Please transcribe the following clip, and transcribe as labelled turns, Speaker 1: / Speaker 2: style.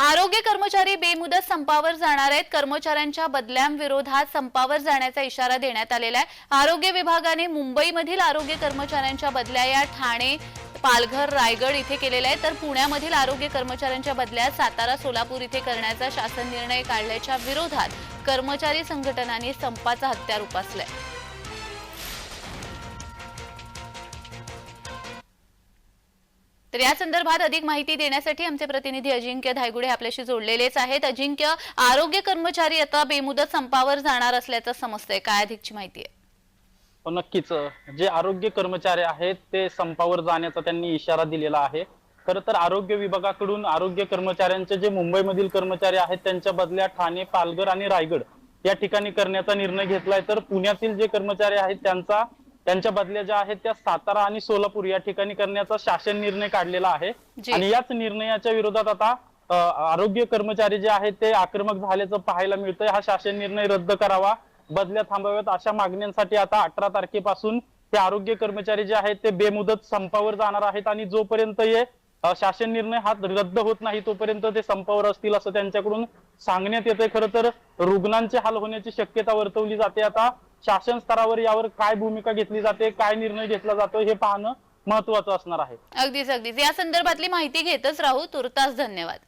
Speaker 1: आरोग्य कर्मचारी बेमुदत संपावर जाणार आहेत. कर्मचाऱ्यांच्या बदल्यांविरोधात संपावर जाण्याचा इशारा देण्यात आलेला आहे. आरोग्य विभागाने मुंबईमधील आरोग्य कर्मचाऱ्यांच्या बदल्या या ठाणे पालघर रायगड इथे केलेला आहे तर पुण्यामधील आरोग्य कर्मचाऱ्यांच्या बदल्या सातारा सोलापूर इथे करण्याचा शासन निर्णय काढल्याच्या विरोधात कर्मचारी संघटनांनी संपाचा हत्यार उपासलाय. तर या संदर्भात अधिक माहिती देण्यासाठी आमचे प्रतिनिधी अजिंक्य धायगुडे आपल्याशी जोडलेलेच आहेत. अजिंक्य आरोग्य कर्मचारी आता बेमुदत संपावर जाणार असल्याचं समजतंय. काय अधिकची माहिती आहे?
Speaker 2: हो, नक्कीच. जे आरोग्य कर्मचारी आहेत ते संपावर जाण्याचा त्यांनी इशारा दिलेला आहे. खरं तर आरोग्य विभागाकडून आरोग्य कर्मचाऱ्यांचे जे मुंबईमधील कर्मचारी आहेत त्यांच्या बदल्या ठाणे पालघर आणि रायगड या ठिकाणी करण्याचा निर्णय घेतलाय. तर पुण्यातील जे कर्मचारी आहेत त्यांचा त्यांच्या बदल्या ज्या आहेत त्या सातारा आणि सोलापूर या ठिकाणी करण्याचा शासन निर्णय काढलेला आहे.
Speaker 1: जी.
Speaker 2: आणि याच निर्णयाच्या विरोधात आता अ, आरोग्य कर्मचारी जे आहेत ते आक्रमक झाल्याचं पाहायला मिळतंय. हा शासन निर्णय रद्द करावा. बदल्या थांबाव्यात अशा मागण्यांसाठी आता अठरा तारखेपासून हे आरोग्य कर्मचारी जे आहेत ते बेमुदत संपावर जाणार आहेत आणि जोपर्यंत हे अ, शासन निर्णय हा रद्द होत नाही तोपर्यंत ते संपावर असतील असं त्यांच्याकडून सांगण्यात येतंय. खरं तर रुग्णांचे हाल होण्याची शक्यता वर्तवली जाते. आता शासन स्तरावर यावर काय भूमिका घेतली जाते काय निर्णय घेतला जातो हे पाहणं महत्वाचं असणार आहे.
Speaker 1: अगदीच अगदीच. या संदर्भातली माहिती घेतच राहू. तुर्तास धन्यवाद.